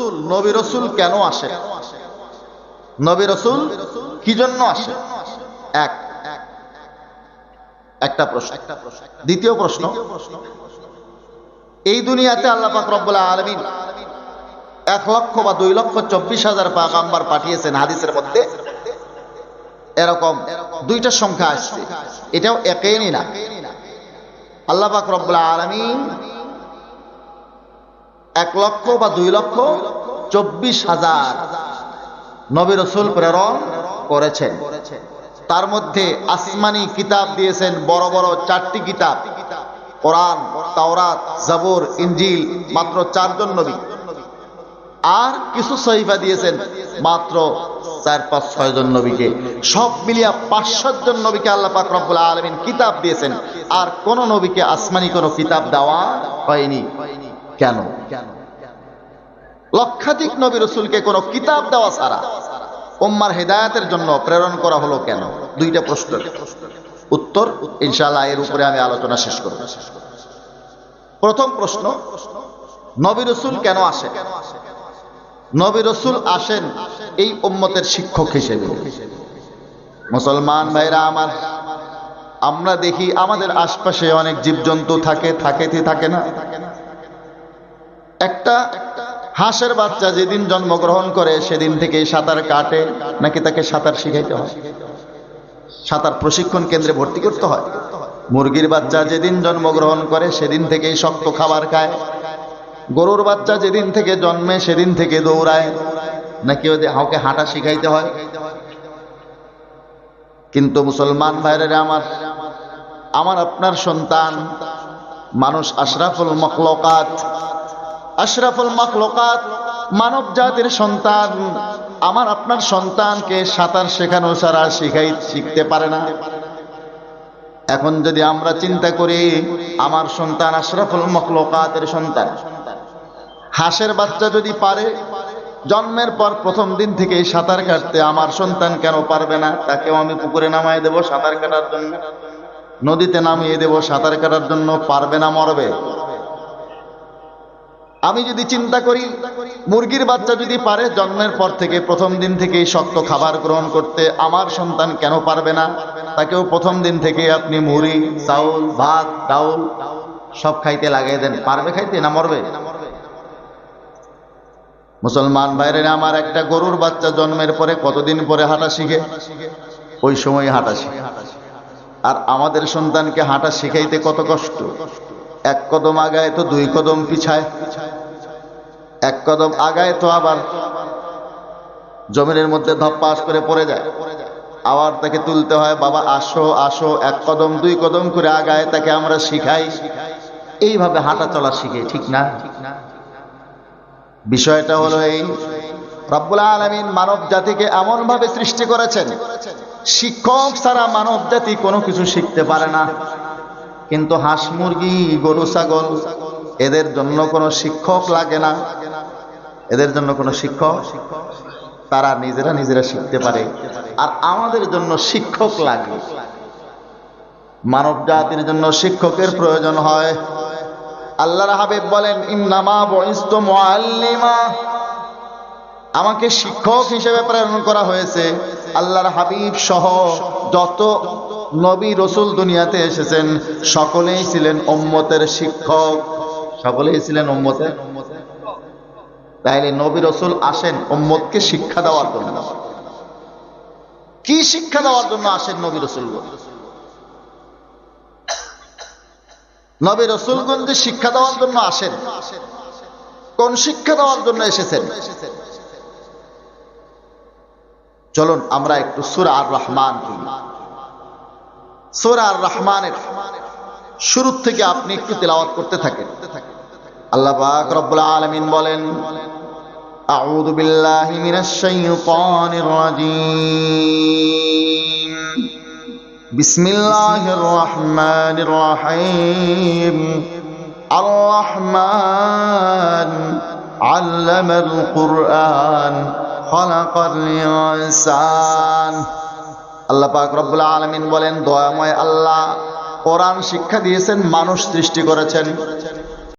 রসুল, নবী রসুল কেন আসে? নবী রসুল কি জন্য আসে? এক। একটা প্রশ্ন। দ্বিতীয় প্রশ্ন, এই দুনিয়াতে আল্লাহ পাক রব্বুল আলমিন এক লক্ষ বা দুই লক্ষ চব্বিশ হাজার পাগাম্বার পাঠিয়েছেন হাদিসের মধ্যে। এরকম দুইটা সংখ্যা আসছে। এটাও একেই না। আল্লাহ পাক রব্বুল আলমিন এক লক্ষ বা দুই লক্ষ চব্বিশ হাজার নবী রসুল প্রেরণ করেছেন। তার মধ্যে আসমানি কিতাব দিয়েছেন, বড় বড় চারটি কিতাব। কোরআন, তাওরাত, জাবুর ইঞ্জিল মাত্র চারজন নবী। আর কিছু সহিফা দিয়েছেন, মাত্র চার, পাঁচ ছয় জন নবীকে। সব মিলিয়া পাঁচশো জন নবীকে আল্লাহ পাক রব্বুল আলমিন কিতাব দিয়েছেন। আর কোন নবীকে আসমানি কোনো কিতাব দেওয়া হয়নি। কেন? লক্ষাধিক নবী রসুলকে কোনো কিতাব দেওয়া ছাড়া উম্মার হেদায়াতের জন্য প্রেরণ করা হলো কেন? দুইটা প্রশ্ন উত্তর, ইনশাআল্লাহ, এর উপরে আমি আলোচনা শেষ করব। প্রথম প্রশ্ন, নবী রসুল কেন আসে নবী রসুল আসেন এই উম্মতের শিক্ষক হিসেবে। মুসলমান ভাইরা আমার, আমরা দেখি আমাদের আশপাশে অনেক জীবজন্তু থাকে থাকে কি থাকে না? একটা হাঁসের বাচ্চা যেদিন জন্মগ্রহণ করে, সেদিন থেকে সাঁতার কাটে, নাকি তাকে সাঁতার শিখাইতে হয়? সাঁতার প্রশিক্ষণ কেন্দ্রে ভর্তি করতে হয়? মুরগির বাচ্চা যেদিন জন্মগ্রহণ করে, সেদিন থেকেই শক্ত খাবার খায়। গরুর বাচ্চা যেদিন থেকে জন্মে, সেদিন থেকে দৌড়ায়। নাকি ওদের হাওকে হাঁটা শিখাইতে হয়? কিন্তু মুসলমান ভাইরা আমার আমার আপনার সন্তান, মানুষ আশরাফুল মখলকাত আশরাফুল মখলকাত মানব জাতির সন্তান। আমার, আপনার সন্তানকে সাঁতার শেখানো ছাড়া শিখাই শিখতে পারে না। এখন যদি আমরা চিন্তা করি, আমার সন্তান আশরাফুল মখলকাতের সন্তান। হাঁসের বাচ্চা যদি পারে, জন্মের পর প্রথম দিন থেকে সাঁতার কাটতে আমার সন্তান কেন পারবে না? তাকেও আমি পুকুরে নামাই দেব সাঁতার কাটার জন্য। নদীতে নামিয়ে দেব সাঁতার কাটার জন্য, পারবে না মরবে। আমি যদি চিন্তা করি, মুরগির বাচ্চা যদি পারে জন্মের পর থেকে, প্রথম দিন থেকেই শক্ত খাবার গ্রহণ করতে, আমার সন্তান কেন পারবে না? তাকেও প্রথম দিন থেকে আপনি মুড়ি, চাউল, ভাত, ডাউল সব খাইতে লাগিয়ে দেন। পারবে খাইতে না মরবে? মুসলমান বাইরে আমার একটা গরুর বাচ্চা জন্মের পরে কতদিন পরে হাঁটা শিখে? ওই সময় হাঁটা শিখে। আর আমাদের সন্তানকে হাঁটা শিখাইতে কত কষ্ট? এক কদম আগায় তো দুই কদম পিছায়। এক কদম আগায় তো আবার জমিনের মধ্যে ধপ্পাস করে পড়ে যায়। আবার তাকে তুলতে হয়, বাবা, আসো আসো। এক কদম, দুই কদম করে আগায় তাকে আমরা শিখাই। এইভাবে হাঁটা চলা শিখে, ঠিক না? বিষয়টা হলো এই, রব্বুল আলমিন মানব জাতিকে এমন ভাবে সৃষ্টি করেছেন, শিক্ষক ছাড়া মানব জাতি কোনো কিছু শিখতে পারে না। কিন্তু হাঁস মুরগি, গরু, ছাগল, এদের জন্য কোনো শিক্ষক লাগে না। এদের জন্য কোনো শিক্ষক? তারা নিজেরা নিজেরা শিখতে পারে। আর আমাদের জন্য শিক্ষক লাগে। মানব জাতির জন্য শিক্ষকের প্রয়োজন হয়। আল্লাহর হাবিব বলেন, ইন্নামা বইস্ত মোয়াল্লিমা আমাকে শিক্ষক হিসেবে প্রেরণ করা হয়েছে। আল্লাহর হাবিব সহ যত নবী রসুল দুনিয়াতে এসেছেন, সকলেই ছিলেন উম্মতের শিক্ষক। সকলেই ছিলেন উম্মতের তাইলে নবী রসুল আসেন উম্মতকে শিক্ষা দেওয়ার জন্য। কি শিক্ষা দেওয়ার জন্য আসেন নবী রসুল নবী রসুলগঞ্জ শিক্ষা দেওয়ার জন্য আসেন। কোন শিক্ষা দেওয়ার জন্য এসেছেন? চলুন, আমরা একটু সুরা আর রহমান সুরা আর রহমানের শুরু থেকে আপনি একটু তেলাওয়াত করতে থাকেন আল্লাহ পাক রব্বুল আলামিন বলেন أعوذ بالله من الشيطان الرجيم بسم الله الرحمن الرحيم الرحمن علم القرآن خلق الإنسان আল্লাহ পাক রব্বুল আলমিন বলেন দয়াময় আল্লাহ কোরআন শিক্ষা দিয়েছেন মানুষ সৃষ্টি করেছেন।